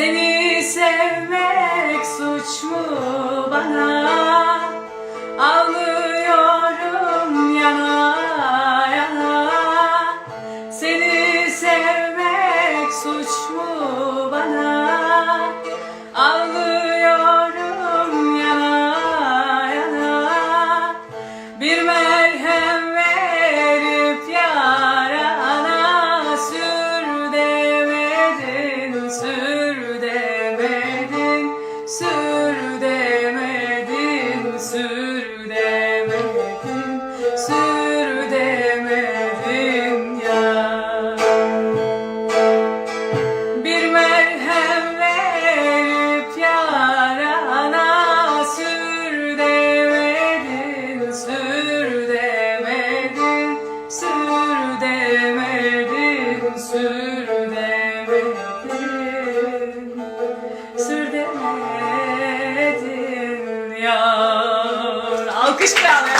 Seni sevmek suç mu bana? Ağlıyorum yana yana Seni sevmek suç mu bana? Ağlıyorum yana yana Bir merhem verip yarana Sür demedin sür Sür demedin, sür demedin Sür demedin ya. Bir merhem verip yarana Sür demedin, sür demedin Sür demedin, sür Yar Alkış abi.